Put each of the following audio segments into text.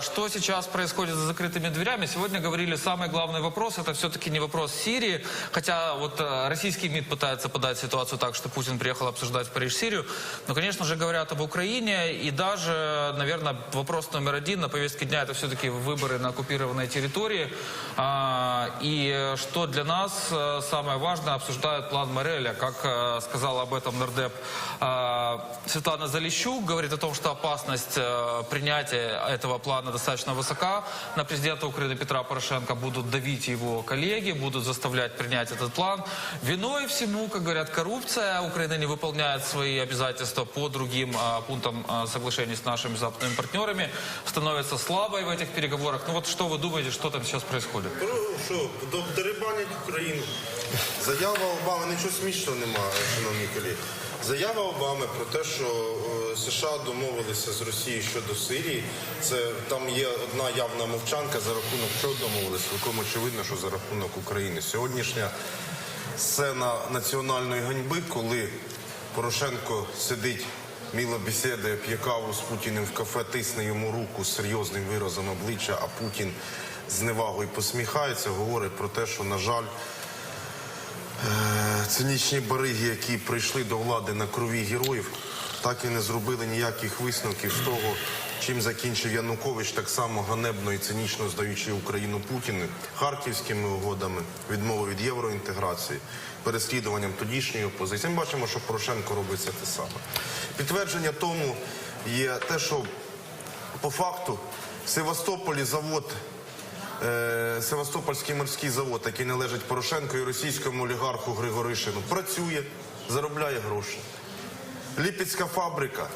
что сейчас происходит за закрытыми дверями? Сегодня говорили, самый главный вопрос, это все-таки не вопрос Сирии, хотя вот э, российский МИД пытается подать ситуацию так, что Путин приехал обсуждать в Париж Сирию, но, конечно же, говорят об Украине, и даже, наверное, вопрос номер один на повестке дня, это все-таки выборы на оккупированной территории, А, и что для нас э, самое важное, обсуждают план Мореля, как э, сказала об этом нардеп Светлана Залищук, говорит о том, что опасность принятия этого плана достаточно высока. На президента Украины Петра Порошенко будут давить его коллеги, будут заставлять принять этот план. Виной всему, как говорят, коррупция. Украина не выполняет свои обязательства по другим э, пунктам э, соглашений с нашими западными партнерами, становится слабой в этих переговорах. Ну вот что вы думаете, что там сейчас происходит? Ну що, до- дерибанять Україну. Заява Обами, нічого смішного немає, шановні колеги. Заява Обами про те, що е, США домовилися з Росією щодо Сирії, це там є одна явна мовчанка за рахунок чого домовилися, цілком очевидно, що за рахунок України. Сьогоднішня сцена національної ганьби, коли Порошенко сидить, міло бесідує, п'є каву з Путіним в кафе, тисне йому руку з серйозним виразом обличчя, а Путін з невагою посміхається, говорить про те, що, на жаль, е, цинічні бариги, які прийшли до влади на крові героїв, так і не зробили ніяких висновків з того, чим закінчив Янукович, так само ганебно і цинічно здаючи Україну Путіну, харківськими угодами, відмови від євроінтеграції, переслідуванням тодішньої опозиції. Ми бачимо, що Порошенко робить це те саме. Підтвердження тому є те, що по факту в Севастополі завод Е, Севастопольський морський завод, який належить Порошенко і російському олігарху Григоришину, працює, заробляє гроші. Ліпецька фабрика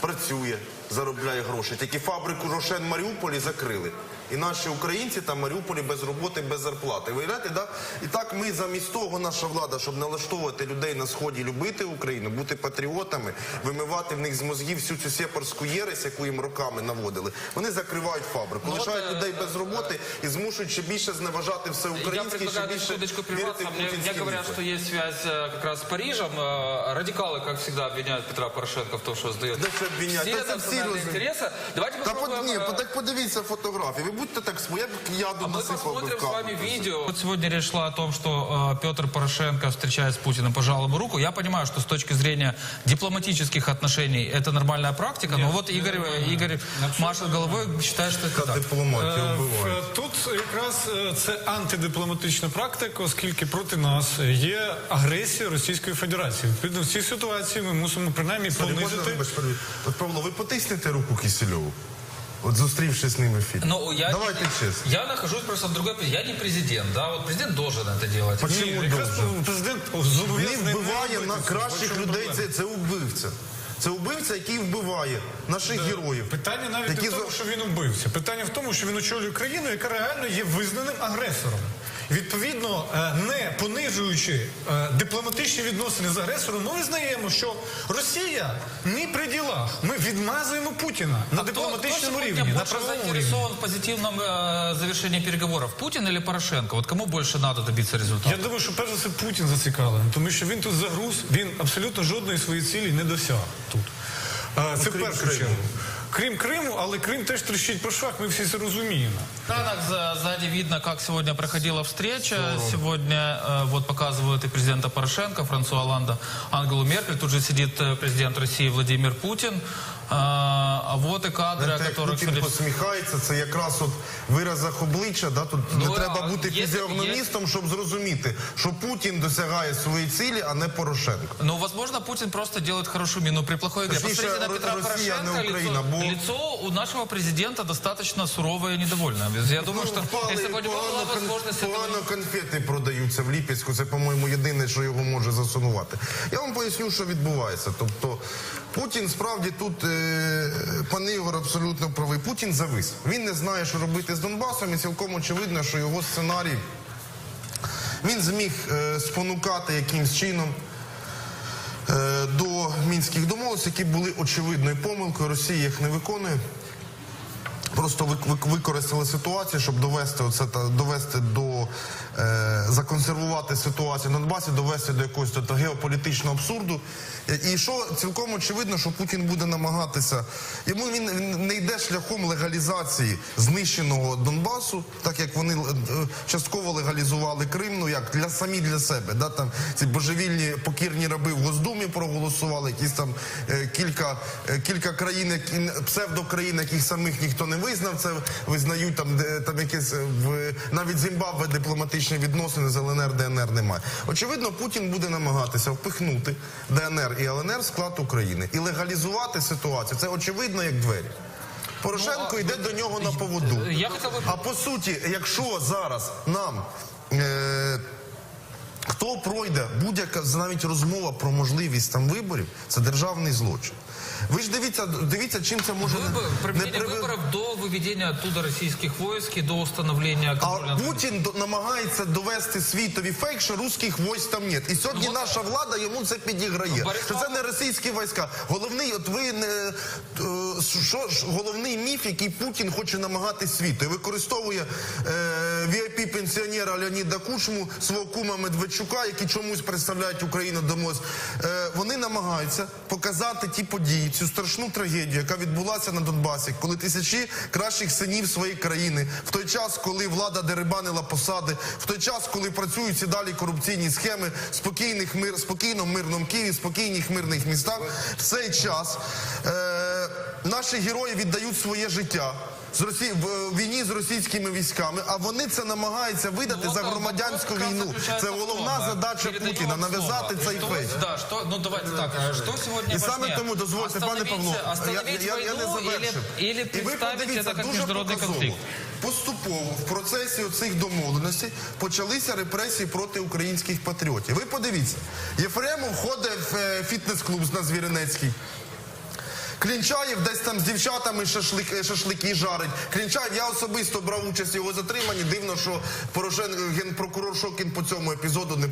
працює, заробляє гроші. Тільки фабрику Рошен Маріуполі закрили. І наші українці там в Маріуполі без роботи, без зарплати. Виявляєте, да? І так ми замість того, наша влада, щоб налаштовувати людей на сході, любити Україну, бути патріотами, вимивати в них з мозгів всю цю сепарську єресь, яку їм роками наводили. Вони закривають фабрику, Ну, лишають от, е, людей без роботи і змушують ще більше зневажати все Я українське, ще предлагаю на більше секундочку вірити прерваться. в Мне, путінські мне говорят, міфи. что есть связь э, как раз с Парижем. Э, Радикалы, как всегда, обвиняют Петра Порошенко в том, что сдает Да что обвинять? все Да це всі национальные розуміють. интересы. Давайте Та под, попробуем... ні, э, по- так подивіться фотографії. Ви будьте так смо, я б яду А мы насипав би посмотрим в с вами каву. видео. Вот сегодня речь шла о том, что э, Петр Порошенко, встречаясь с Путиным, пожал ему руку. Я понимаю, что с точки зрения дипломатических отношений это нормальная практика, но вот Игорь, э, Игорь машет головой, считает, что это так. Дипломатія Е, вбиває. в- Тут якраз е, це антидипломатична практика, оскільки проти нас є агресія Російської Федерації. Відповідно, в цій ситуації ми мусимо принаймні понизити. От Павло, ви потиснете руку Кисельову? От зустрівшись з ним в ефірі. Ну, я, Давайте чесно. Я нахожусь просто в другой... Я не президент, да, вот президент должен это делать. Почему Ні, якраз должен? президент Він вбиває на кращих людей. Це, це убивця. Це убивця, який вбиває наших героїв. Питання навіть не які в тому, що він вбивця. Питання в тому, що він очолює країну, яка реально є визнаним агресором. Відповідно, е, не понижуючи е, дипломатичні відносини з агресором, ми визнаємо, що Росія не при ділах. Ми відмазуємо Путіна на А дипломатичному рівні, на правовому рівні. заинтересован в позитивном э, завершении переговоров? Путин или Порошенко? Вот кому больше надо добиться результата? Я думаю, що перш за все Путін зацікавлений, тому що він тут загруз, він абсолютно жодної своєї цілі не досяг тут. Е, Це в першу чергу. Крім Криму, але Крим теж тріщить по швах, ми всі це розуміємо. На экранах за- сзади видно, как сегодня проходила встреча. Сегодня э, вот показывают и президента Порошенко, Франсуа Оланда, Ангелу Меркель. Тут же сидит э, президент России Владимир Путин. А, а вот и кадры, о Знаєте, як которых... Путін сегодня- посміхається, це якраз от в виразах обличчя. Да? Тут Ну, не треба а бути є- фізіогномістом, щоб зрозуміти, що Путін досягає своєї цілі, а не Порошенко. Ну, возможно, Путин просто делает хорошую мину при плохой игре. Точнее, Посмотрите на Ро- Петра Россия, Порошенко. не Украина, лицо, бо- лицо у нашего президента достаточно суровое и недовольное. Я думаю, что впали, если бы у него была погано, кон- возможность... этого погано конфети продаються в Ліпецьку. Це, по-моєму, єдине, що його може засунувати. Я вам поясню, що відбувається. Тобто Путін справді тут е, пан Ігор абсолютно правий. Путін завис. Він не знає, що робити з Донбасом, і цілком очевидно, що його сценарій він зміг е, спонукати якимсь чином. е, До мінських домовленостей, які були очевидною помилкою, Росія їх не виконує. Просто вик- вик- використали ситуацію, щоб довести оце та довести до е, законсервувати ситуацію на Донбасі, довести до якогось та, геополітичного абсурду. І- І що цілком очевидно, що Путін буде намагатися. Йому він не йде шляхом легалізації знищеного Донбасу, так як вони е, частково легалізували Крим, ну як для самі для себе. Да, там ці божевільні покірні раби в Госдумі проголосували, якісь там е, кілька, е, кілька країн, які псевдокраїн, яких самих ніхто не визнав, це визнають там, де там якесь е, в навіть Зімбабве дипломатичні відносини з ЛНР, ДНР немає. Очевидно, Путін буде намагатися впихнути ДНР і ЛНР в склад України і легалізувати ситуацію. Це очевидно як двері. Порошенко йде до нього на поводу. Я бы... А по суті, якщо зараз нам е, хто пройде будь-яка навіть розмова про можливість там виборів, це державний злочин. Ви ж дивіться, дивіться, чим це може Выбор- не проведение приви- выборов до выведения оттуда российских войск и до установления контроля. А над Путін до- намагається довести світові фейк, що русських військ там нет. І сьогодні Ну, от- наша влада йому це підіграє. Борислав- Що це не російські війська. Головний, от ви не е, що ж головний міф, який Путін хоче намагати світу. І використовує е, vip пенсіонера Леоніда Кучму, свого кума Медведчука, які чомусь представляють Україну до МОЗ. Е, вони намагаються показати ті події, цю страшну трагедію, яка відбулася на Донбасі, коли тисячі кращих синів своєї країни, в той час, коли влада дерибанила посади, в той час, коли працюють ці далі корупційні схеми, спокійних мир, спокійно мирному Києві, спокійних мирних містах, в цей час е, наші герої віддають своє життя. З Росії в е, війні з російськими військами, а вони це намагаються видати Ну, за громадянську війну. Це головна задача Путіна нав'язати цей фейк. Да, что, ну давайте так, что сегодня І саме тому дозвольте, пане Павло, я, я, я не завершив. или, или І ви подивіться, это как дуже международный показово. конфликт? Поступово в процесі цих домовленостей почалися репресії проти українських патріотів. Ви подивіться, Єфремов ходить в е, фітнес-клуб на Звіринецький. Клінчаєв десь там з дівчатами шашлик, шашлики жарить. Клінчаєв, я особисто брав участь в його затриманні. Дивно, що Порошенко, генпрокурор Шокін по цьому епізоду не,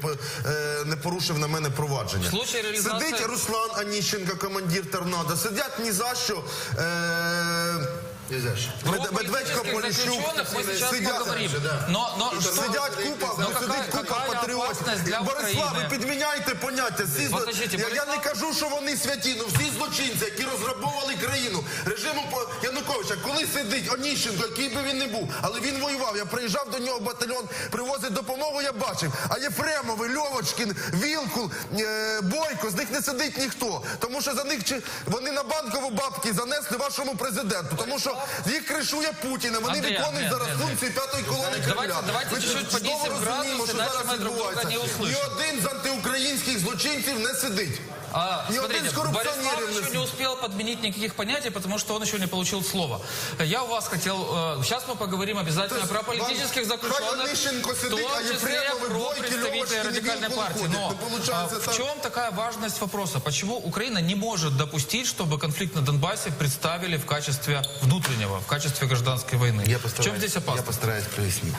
е, не порушив на мене провадження. Реалізації- Сидить Руслан Аніщенко, командир торнадо. Сидять ні за що. Е, Медведько Поліщук. мы сейчас Сидять- поговорим. Но, но что- Сидять купа, Ну, сидить какая- купа какая патріотів. для Борислав, ви України? підміняєте поняття. Всі зло- Подождите, я, я Борислав- не кажу, що вони святі, ну всі злочинці, які розграбовували країну режиму по- Януковича. Коли сидить Оніщенко, який би він не був, але він воював. Я приїжджав до нього в батальйон, привозить допомогу, я бачив. А Єфремови, Льовочкін, Вілкул, е, Бойко, з них не сидить ніхто. Тому що за них чи вони на банкову бабки занесли вашому президенту. Тому що їх кришує Путіна. Вони Андрій, виконують зараз функції п'ятої колони Кремля. давайте Ми чудово розуміємо, що зараз відбувається. Ні один з антиукраїнських злочинців не сидить. А, Ни смотрите, коррупционеров не еще не успел подменить никаких понятий, потому что он еще не получил слова. Я у вас хотел... э, Сейчас мы поговорим обязательно про политических заключенных, в том а числе про представителей радикальной партии. Но а, в чем такая важность вопроса? Почему Украина не может допустить, чтобы конфликт на Донбассе представили в качестве внутреннего, в качестве гражданской войны? Я в чем здесь я опасность? постараюсь прояснить.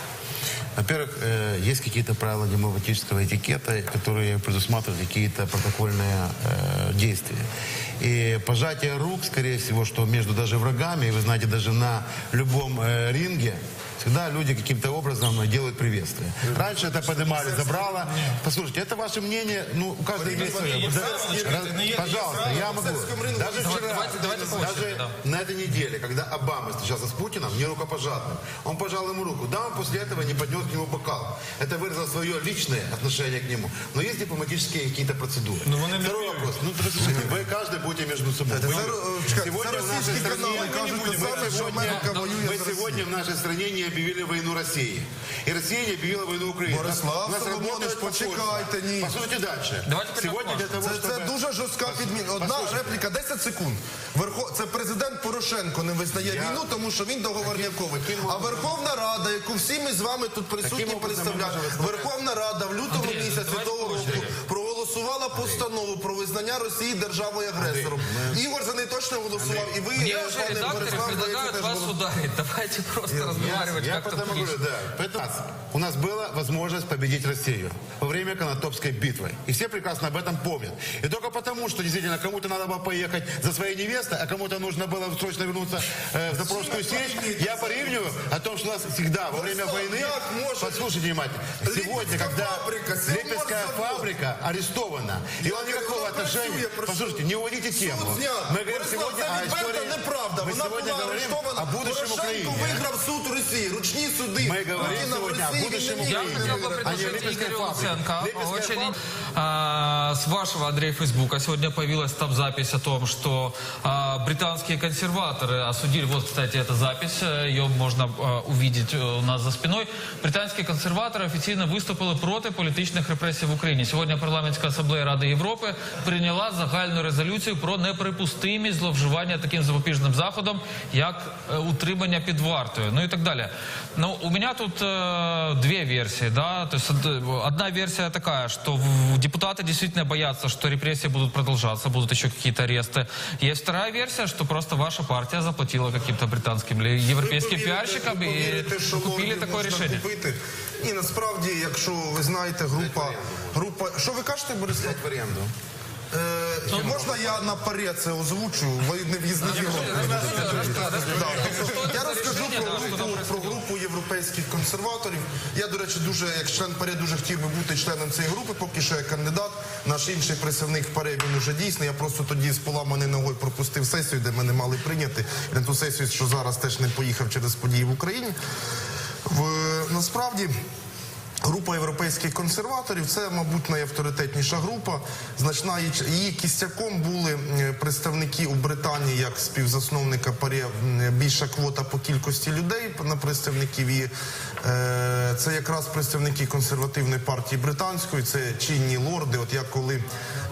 Во-первых, э, есть какие-то правила демократического этикета, которые предусматривают какие-то протокольные э, действия. И пожатие рук, скорее всего, что между даже врагами, и вы знаете, даже на любом э, ринге, всегда люди каким-то образом делают приветствие. Раньше это поднимали, забрало. Послушайте, это ваше мнение, ну, у каждого есть свое. Пожалуйста, я могу. Даже вчера, даже да. на этой неделе, когда Обама встречался с Путиным, не рукопожатным, он пожал ему руку. Да, он после этого не поднес к нему бокал. Это выразило свое личное отношение к нему. Но есть дипломатические какие-то процедуры. Второй вопрос. Ну, подождите, вы каждый будете между собой. Э, в нашей стране... мы сегодня в нашей стране не объявили войну России. И Россия не объявила войну Украине. Борислав У нас Соломонович, работает посольство. почекайте, ні. Послушайте дальше. Давайте теперь Сегодня для того, Це, це чтобы... дуже жорстка підміна. Одна Послухайте. репліка, 10 секунд. Верхо... Це президент Порошенко не визнає Я- війну, тому що він договорняковий. А Верховна Рада, яку всі ми з вами тут присутні Таким образом представляємо, ми можемо Верховна Рада в лютому Андрій, місяці давайте того по року черзі. проголосувала проголосувала постанову про визнання Росії державою агресором. Ігор за неї точно голосував, і ви, Мне е, уже пане редакторы Борислав, здається, предлагают теж вас голосували. ударить. Давайте просто разговаривать Я как-то потому говорю, ближе. да. Поэтому у нас была возможность победить Россию во время Конотопской битвы. И все прекрасно об этом помнят. И только потому, что действительно кому-то надо было поехать за своей невестой, а кому-то нужно было срочно вернуться э, в Запорожскую сечь, я порівнюю о том, что у нас всегда во время Борислав, войны... як може- Послушайте внимательно. Сегодня, Липецкая когда фабрика, Липецкая Силморзавод. фабрика арестована, и он никакого вона отношения... працює, прошу. Послушайте, не уводите тему. Суд знят. Мы говорим Борислав, сегодня це о відверта истории... неправда. Мы Вона сегодня була говорим арештована. о будущем Порошенко Украины. виграв суд у Росії. Ручні суди. Мы говорим Путіна в сегодня о Росії будущем він не Я міг хотел бы виграти. А не предложить Липецкая Игорю фабрика. Луценко. Липецкая Очень фабрика. а, с вашего, Андрей, Фейсбука сегодня появилась там запись о том, что а, британские консерваторы осудили, вот, кстати, эта запись, э, ее можно а, увидеть э, у нас за спиной. Британські консерватори офіційно виступили проти політичних репресій в Україні. Сьогодні парламентська асамблея Ради Європи прийняла загальну резолюцію про неприпустимість зловживання таким запобіжним заходом, як е, утримання під вартою, ну і так далі. Ну, у меня тут э, две версии, да, то есть од- одна версия такая, что в- депутаты действительно боятся, что репрессии будут продолжаться, будут еще какие-то аресты. Есть вторая версия, что просто ваша партия заплатила каким-то британским или европейским Ви повірите- пиарщикам ви и повірите, що купили лордів такое можна решение. Купити. Ні, насправді, якщо ви знаєте, група... група... Що ви кажете, Борислав? в аренду. Е, можна я на паре це озвучу? Ви не в'їзні Я розкажу про групу, про групу європейських консерваторів. Я, до речі, дуже, як член ПАРЄ, дуже хотів би бути членом цієї групи, поки що я кандидат. Наш інший представник ПАРЄ, він уже дійсний. Я просто тоді з поламаною ногою пропустив сесію, де мене мали прийняти. І на ту сесію, що зараз теж не поїхав через події в Україні. В, насправді. Група європейських консерваторів це, мабуть, найавторитетніша група. Значна її, кістяком були представники у Британії як співзасновника парі більша квота по кількості людей на представників. І е, це якраз представники консервативної партії британської, це чинні лорди. От я коли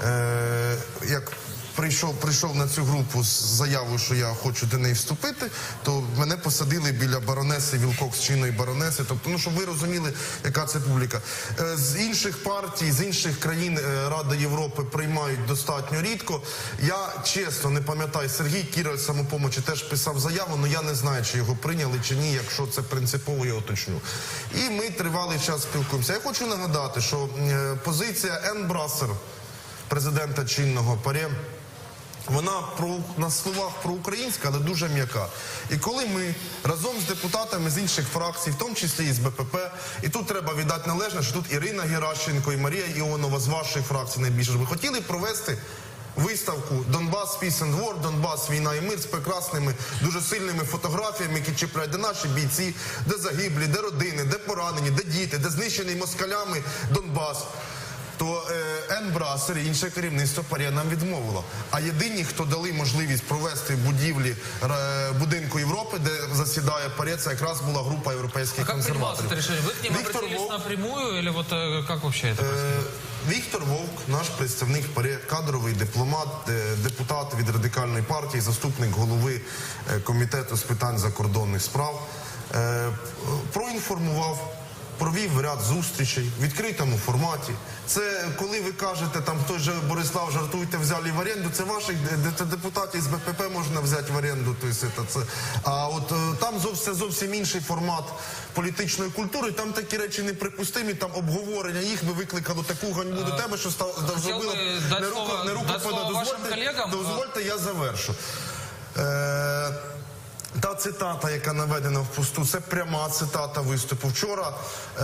е, як прийшов, прийшов на цю групу з заявою, що я хочу до неї вступити, то мене посадили біля баронеси Вілкок з чинної баронеси. Тобто, ну щоб ви розуміли, яка це публіка. Е, З інших партій, з інших країн е, Рада Європи приймають достатньо рідко. Я чесно не пам'ятаю, Сергій Кіраль самопомочі теж писав заяву, але я не знаю, чи його прийняли чи ні. Якщо це принципово, я уточню. І ми тривалий час спілкуємося. Я хочу нагадати, що е, позиція Ен Брассер, президента чинного ПАРЄ, вона про на словах проукраїнська, але дуже м'яка. І коли ми разом з депутатами з інших фракцій, в тому числі і з БПП, і тут треба віддати належне, що тут Ірина Геращенко і Марія Іонова з вашої фракції найбільше. Ми хотіли провести. Виставку Донбас and War, Донбас Війна і мир з прекрасними, дуже сильними фотографіями, які чіпляють, де наші бійці, де загиблі, де родини, де поранені, де діти, де знищений москалями Донбас то е, Енбрасер і інше керівництво ПАРЄ нам відмовило. А єдині, хто дали можливість провести будівлі е, будинку Європи, де засідає ПАРЄ, це якраз була група А європейських как принималось консерваторів. это решение? Вы к ним Віктор обратились Вовк, напрямую или вот э, как вообще это происходит? е, Віктор Вовк, наш представник ПАРЄ, кадровий дипломат, е, депутат від радикальної партії, заступник голови е, комітету з питань закордонних справ, е, проінформував. Провів ряд зустрічей в відкритому форматі. Це коли ви кажете, там хтось же Борислав жартуйте, взяли в оренду. Це ваших де- де- депутатів з БПП можна взяти в оренду. Тобто це, це. А от е, там зовсім зовсім інший формат політичної культури. Там такі речі неприпустимі. Там обговорення їх би викликало таку ганьбу до тебе, що став дати не руку, не руку Дозвольте, дозвольте, я завершу. Та цитата, яка наведена в посту, це пряма цитата виступу. Вчора е,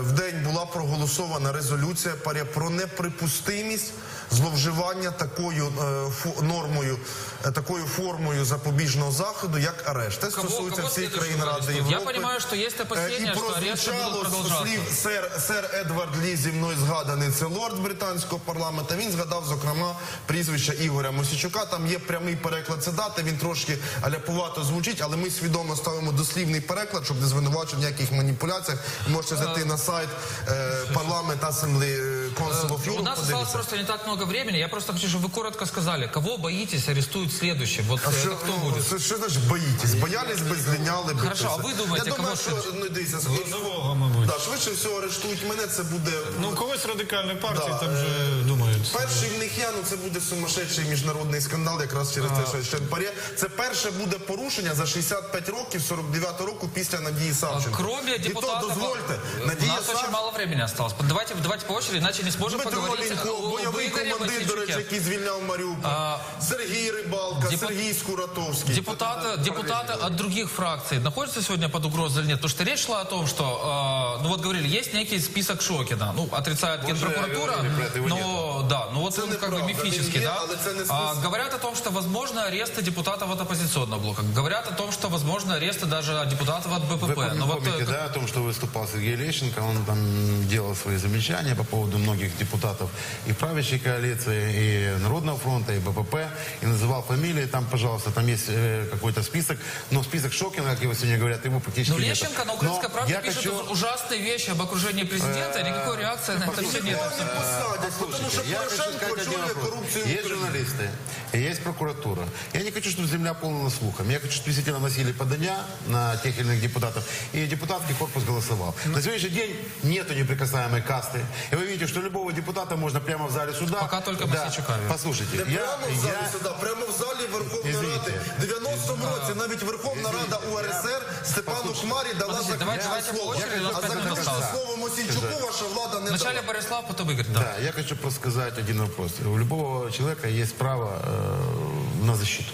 в день була проголосована резолюція про неприпустимість зловживання такою е, нормою, е, такою формою запобіжного заходу, як арешт. Це стосується всіх країн Ради? Європи. Я понимаю, что есть Е, опасения, і что аресты прозвучало будут з продолжаться. слів сер, сер Едвард Лі зі мною згаданий, це лорд британського парламенту. Він згадав, зокрема, прізвище Ігоря Мосічука. Там є прямий переклад цитати, він трошки аляпувато звучить, але ми свідомо ставимо дослівний переклад, щоб не звинувачити в ніяких маніпуляціях. Можете зайти на сайт е, парламент Assembly е, Council of У Europe нас осталось подивиться. просто не так много времени. Я просто хочу, чтобы вы коротко сказали, кого боитесь арестуют следующим. Вот А это що, кто ну, будет? що, що значить боїтесь? Боялись би, злиняли би. Хорошо, це а все. ви думаєте, Я думаю, кого що, ну, дивіться, Нового, мабуть. да, швидше всього арештують мене, це буде... Ну, когось радикальної партії Да, там вже думають. Перший в них я, ну це буде сумасшедший міжнародний скандал, якраз через те, що ще парє. Це перше буде порушення за 65 років 49 року після Надії Савченко. Кроме І то депутата... дозвольте, У Надія нас очень Савченко. мало времени осталось. Давайте, давайте по очереди, иначе не сможем Дмитро поговорить Маленько, о- об бойовий Игоре командир, до речі, Васильчуке. який звільняв Маріуполь. А, Сергій Рибалка, депу- Сергій Скуратовський. Депутаты, депутаты от других фракций находятся сегодня под угрозой или нет? Потому что речь шла о том, что, э, ну вот говорили, есть некий список Шокина. Ну, отрицает генпрокуратура, это, его но да, ну вот он как бы мифический, да. А, говорят о том, что возможно аресты депутатов от оппозиционного блока. Говорят о том, что возможно аресты даже депутатов от БПП. Вы помните, Но помните, э, да, о том, что выступал Сергей Лещенко, он там делал свои замечания по поводу многих депутатов и правящей коалиции, и Народного фронта, и БПП, и называл фамилии, там, пожалуйста, там есть э, какой-то список, но список Шокина, как его сегодня говорят, его практически Ну, нет. Лещенко на Но украинской правде я пишет хочу- ужасные вещи об окружении президента, и никакой реакции на это все нет. Його не посадять, тому що Послушайте, я хочу Порошенко сказать один очолює вопрос. корупцію в Есть Україні. журналисты, и есть прокуратура. Я не хочу, чтобы земля полнила слухом. Я хочу, чтобы действительно носили подання на тех или иных депутатов, и депутатский корпус голосовал. На сегодняшний день нету неприкасаемой касты. И вы видите, что любого депутата можно прямо в зале суда... Пока только Да. Мосичука. Послушайте, Не я... прямо в залі я- суда, прямо в залі Верховної Ради. В 90-му році навіть Верховна Рада УРСР Степану Хмарі дала заключне слово. А заключне слово Мосійчуку ваша влада не Вначале дала. Борислав, потом Игорь. Да. Да, я хочу просто сказать один вопрос. У любого человека есть право э, на защиту.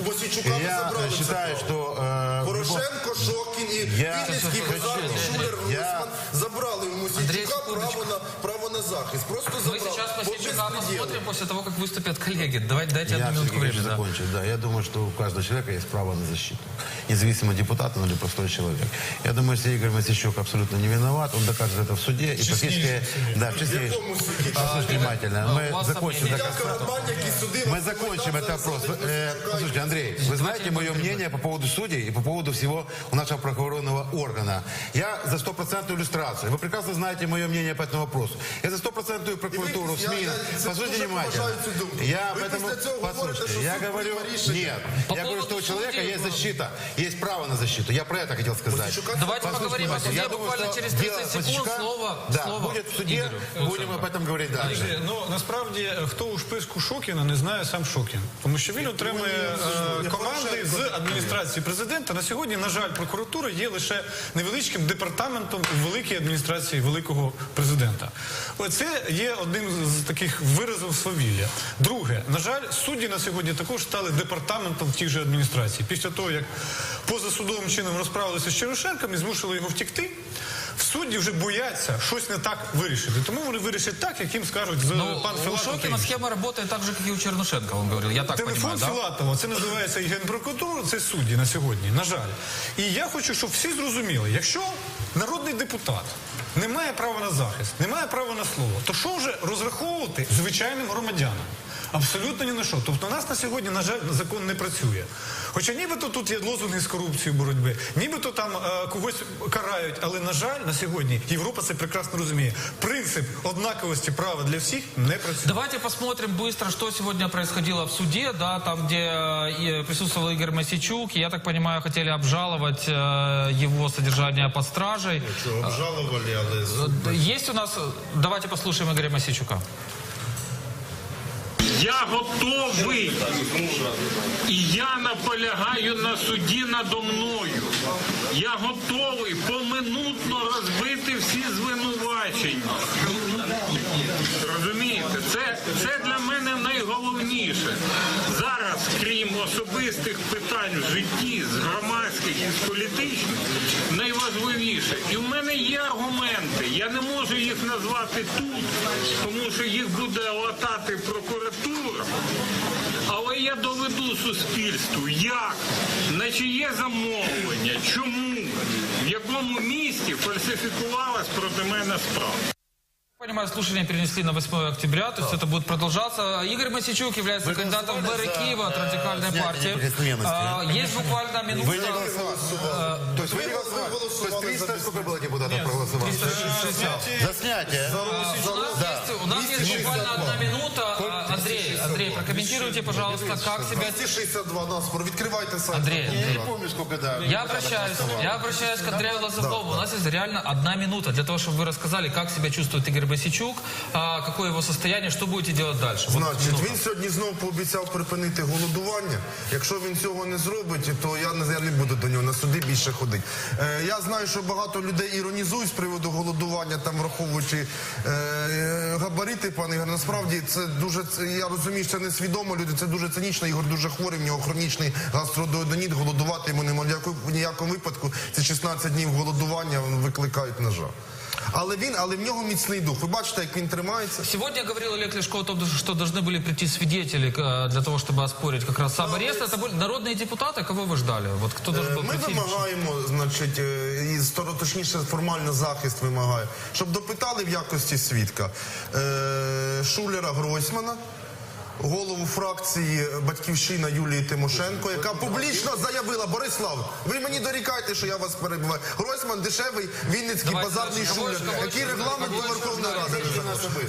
У Мосійчука И ви я забрали э, це считаю, право. что... э, в любом- Порошенко, Шокін і Я- Вінницький Це- це- Базар, це- і Шулер, Я- Гройсман забрали у Андрій, Мосійчука секундочку. право на, право на захист. Просто Мы забрали. сейчас По Мосичука безпреділу. посмотрим после того, как выступят коллеги. Давайте дайте Я одну минутку все-таки времени. да. закончить. Да, я думаю, что у каждого человека есть право на защиту. Независимо депутат он или простой человек. Я думаю, если Игорь Масичук абсолютно не виноват, он докажет это в суде. И практически... Да, в честнейшем. якому суді? Послушайте внимательно. А, у Мы вас закончим сомнения? до Я конца. Карабан, який судив... Мы закончим этот вопрос. Э, Послушайте, Андрей, вы знаете мое мнение по поводу судей и по поводу всего у нашего правоохранительного органа. Я за стопроцентную иллюстрацию. Вы прекрасно знаете мое мнение по этому вопросу. Я за стопроцентную прокуратуру, Я- СМИ. я- це Послушайте дуже внимательно. поважаю цю думку. Я Ви поэтому... після цього говорите, Послушайте, що я суд говорю... прийме рішення. Нет. По Я говорю, поводу что у человека судей, есть ну, защита. Есть право на защиту. Я про это хотел сказать. Мосичука Давайте Послушайте поговорим о внимательно. суде Я думаю, буквально что через дело 30 секунд. Мосичука, Слово, да, слово будет в суде. Игорю. Будем об этом говорить дальше. Друзі, Ну насправді е, хто у списку Шокіна не знає сам Шокін, тому що він отримує е, команди з адміністрації президента. На сьогодні, на жаль, прокуратура є лише невеличким департаментом у великій адміністрації великого президента. Це є одним з таких виразів свавілля. Друге, на жаль, судді на сьогодні також стали департаментом в тій же адміністрації. Після того, як позасудовим чином розправилися з Черешенком і змусили його втікти. Судді вже бояться щось не так вирішити. Тому вони вирішать так, як їм скажуть з Ну, пан у Філатов. та Шокина схема работает так же, как и у Чернушенко, он говорил. Я так Телефон понимаю, да? Це називається і генпрокуратура, це судді на сьогодні, на жаль. І я хочу, щоб всі зрозуміли, якщо народний депутат не має права на захист, не має права на слово, то що вже розраховувати звичайним громадянам? Абсолютно ні на що. Тобто у нас на сьогодні, на жаль, закон не працює. Хоча нібито тут є лозунги з корупцією боротьби, нібито там е, когось карають, але на жаль, на сьогодні Європа це прекрасно розуміє. Принцип однаковості права для всіх не працює. Давайте посмотрим быстро, что сегодня происходило в суде, да, там, где э, и присутствовал Игорь Масичук. И, Я так понимаю, хотели обжаловать э, его содержание под стражей. Обжалували, але... Э, Есть у нас... Давайте послушаем Игоря Масичука. Я готовий. І я наполягаю на суді надо мною. Я готовий поминутно розбити всі звинувачення. Розумієте, це, це для мене найголовніше. Зараз, крім особистих питань в житті, з громадських і з політичних, найважливіше. І в мене є аргументи. Я не можу їх назвати тут, тому що їх буде латати прокуратура. Але я доведу суспільству, як, на чиє замовлення, чому, в якому місті фальсифікувалась проти мене справа. Понимаю, слушания перенесли на 8 октября, то есть это будет продолжаться. Игорь Масичук является Вы кандидатом в мэры Киева от радикальной партии. А, Есть буквально минута. Вы не голосовали. То есть вы не голосовали? То есть 300, сколько было депутатов проголосовало? За снятие. А, У нас есть буквально одна минута. А, Андрей, Андрей, прокомментируйте, пожалуйста, как себя... 262 наспор, відкривайте сайт. Андрей, Я не помню, сколько, да. Я обращаюсь, я обращаюсь к Андрею Лазовому. У нас есть реально одна минута для того, чтобы вы рассказали, как себя чувствует Игорь Босичук, а, какое его состояние, что будете делать дальше. Вот Значить, він сьогодні знову пообіцяв припинити голодування. Якщо він цього не зробить, то я не, я не буду до нього на суди більше ходити. Е, я знаю, що багато людей іронізують з приводу голодування, там враховуючи е, габарити, пане Ігор. Насправді це дуже це, я розумію, що це несвідомо люди. Це дуже цинічно. Ігор дуже хворий, в нього хронічний гастродоодоніт. Голодувати йому нема ніякого в ніякому випадку. Ці 16 днів голодування викликають на жаль Але він, але в нього міцний дух. Ви бачите, як він тримається. Сегодня говорил Олег Лешко о том, что должны были прийти свидетели э, для того, чтобы оспорить как раз сам арест. Это были народные депутаты, кого вы ждали? Вот кто должен был Ми прийти? вимагаємо, значить, е, і стoro- точніше, формально захист вимагає, щоб допитали в якості свідка е, Шулера Гройсмана, голову фракції Батьківщина Юлії Тимошенко, яка публічно заявила, Борислав, ви мені дорікаєте, що я вас перебуваю. Гройсман дешевий вінницький базарний шулер, який регламент Верховної? Ради.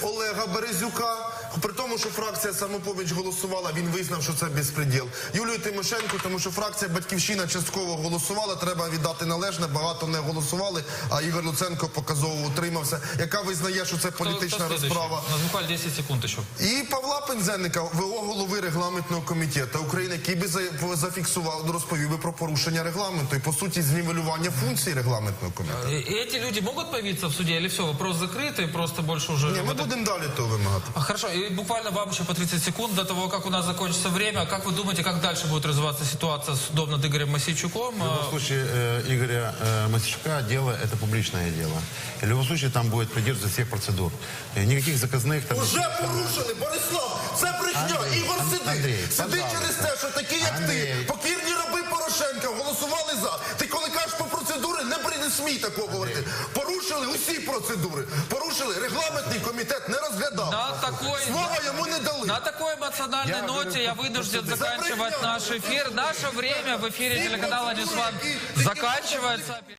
Олега Березюка. При тому, що фракція самопоміч голосувала, він визнав, що це безпреділ. Юлію Тимошенко, тому що фракція Батьківщина частково голосувала. Треба віддати належне. Багато не голосували. А Ігор Луценко показово утримався, яка визнає, що це Кто- політична кто следующий? розправа. У нас буквально 10 секунд еще. І Павла Пензенника, ВО голови регламентного комітету України, який би за- зафіксував, розповів би про порушення регламенту і по суті знівелювання функцій регламентного комітету. И и эти люди могут появиться в суде или все, вопрос закрытый, просто больше уже... Ні, в ми этом- будемо далі того вимагати. А, Хорошо, и буквально вам еще по 30 секунд до того, как у нас закончится время. Как вы думаете, как дальше будет развиваться ситуация с судом над Игорем Масейчуком? В любом случае, э, Игоря э, Масичука дело – это публичное дело. И в любом случае, там будет придерживаться всех процедур. Э, Никаких заказных там... Уже порушили, Борислав, це брехня. Андрій, Ігор Ан- сидить. Андрій, сидить пожалуйста. через те, що такі, як ти, Андрій. покірні раби Порошенка голосували за. Ти коли кажеш по процедури, не, при- не смій такого говорити. Порушили усі процедури. Порушили. Регламентний комітет не розглядав. На такой, Слова йому не дали. на такой эмоциональной Я ноте говорю, я вынужден заканчивать брехня. наш эфир. Наше время в эфире телеканала Ньюсван заканчивается.